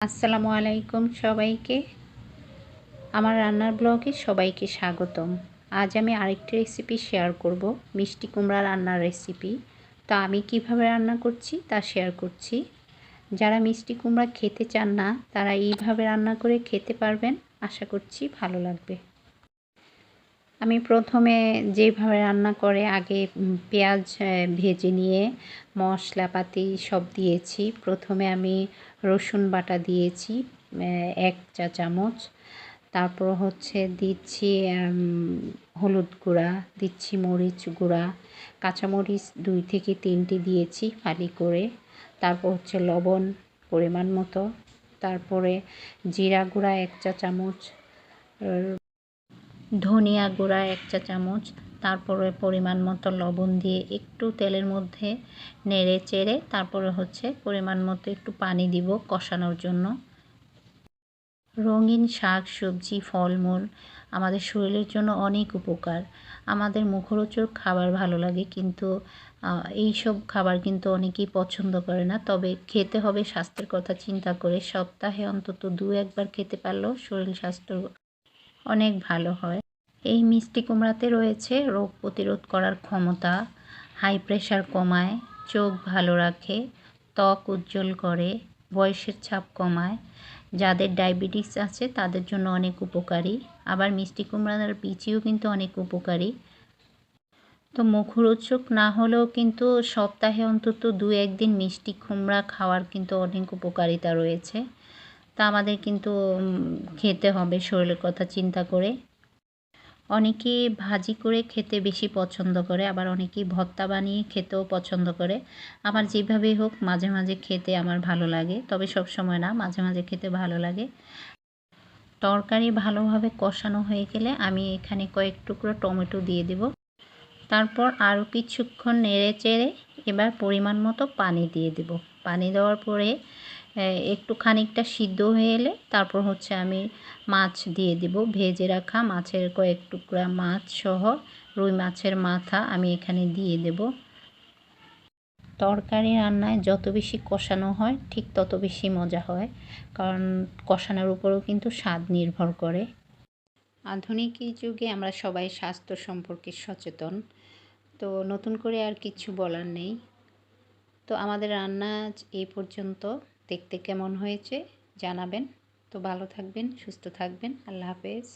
আসসালামু আলাইকুম সবাইকে। আমার রান্নার ব্লগে সবাইকে স্বাগতম। আজ আমি আরেকটি রেসিপি শেয়ার করব, মিষ্টি কুমড়া রান্নার রেসিপি তো আমি কীভাবে রান্না করছি তা শেয়ার করছি। যারা মিষ্টি কুমড়া খেতে চান না, তারা এইভাবে রান্না করে খেতে পারবেন। আশা করছি ভালো লাগবে। আমি প্রথমে যেভাবে রান্না করে, আগে পেঁয়াজ ভেজে নিয়ে মশলাপাতি সব দিয়েছি। প্রথমে আমি রসুন বাটা দিয়েছি এক চা চামচ। তারপর হচ্ছে দিচ্ছি হলুদ গুঁড়া, দিচ্ছি মরিচ গুঁড়া। কাঁচামরিচ দুই থেকে তিনটি দিয়েছি ফালি করে। তারপর হচ্ছে লবণ পরিমাণ মতো। তারপরে জিরা গুঁড়া এক চা চামচ। ধনিয়া গুঁড়া এক চা চামচ, তারপরে পরিমাণ মতো লবণ দিয়ে একটু তেলের মধ্যে নেড়ে চেড়ে তারপরে হচ্ছে পরিমাণ মতো একটু পানি দিব কষানোর জন্য। রঙিন শাক, সবজি, ফলমূল আমাদের শরীরের জন্য অনেক উপকার। আমাদের মুখরোচক খাবার ভালো লাগে কিন্তু এই সব খাবার কিন্তু অনেকেই পছন্দ করে না। তবে খেতে হবে স্বাস্থ্যের কথা চিন্তা করে সপ্তাহে অন্তত দু একবার খেতে পারলেও শরীর স্বাস্থ্য অনেক ভালো হয়। এই মিষ্টি কুমড়াতে রয়েছে রোগ প্রতিরোধ করার ক্ষমতা হাই প্রেশার কমায়, চোখ ভালো রাখে, ত্বক উজ্জ্বল করে, বয়সের ছাপ কমায়। যাদের ডায়াবেটিস আছে তাদের জন্য অনেক উপকারী। আবার মিষ্টি কুমড়ার বিচিও কিন্তু অনেক উপকারী। তো মুখরোচক না হলেও কিন্তু সপ্তাহে অন্তত দু একদিন মিষ্টি কুমড়া খাওয়ার কিন্তু অনেক উপকারিতা রয়েছে। তা আমাদের কিন্তু খেতে হবে শরীরের কথা চিন্তা করে। অনেকে ভাজি করে খেতে বেশি পছন্দ করে, আবার অনেকেই ভর্তা বানিয়ে খেতেও পছন্দ করে। আমার যেভাবেই হোক, মাঝে মাঝে খেতে আমার ভালো লাগে, তবে সব সময় না, মাঝে মাঝে খেতে ভালো লাগে। তরকারি ভালোভাবে কষানো হয়ে গেলে আমি এখানে কয়েক টুকরো টমেটো দিয়ে দেব। তারপর আরও কিছুক্ষণ নেড়ে চেড়ে এবার পরিমাণ মতো পানি দিয়ে দেব। পানি দেওয়ার পরে একটু খানিকটা সিদ্ধ হয়ে এলে তারপর হচ্ছে আমি মাছ দিয়ে দিব। ভেজে রাখা মাছের কয়েক টুকরা মাছ সহ রুই মাছের মাথা আমি এখানে দিয়ে দেব। তরকারি রান্নায় যত বেশি কষানো হয়, ঠিক তত বেশি মজা হয়, কারণ কষানোর উপরেও কিন্তু স্বাদ নির্ভর করে। আধুনিক যুগে আমরা সবাই স্বাস্থ্য সম্পর্কে সচেতন, তো নতুন করে আর কিছু বলার নেই। তো আমাদের রান্না এই পর্যন্ত। দেখতে কেমন হয়েছে জানাবেন। তো ভালো থাকবেন সুস্থ থাকবেন। আল্লাহ হাফেজ।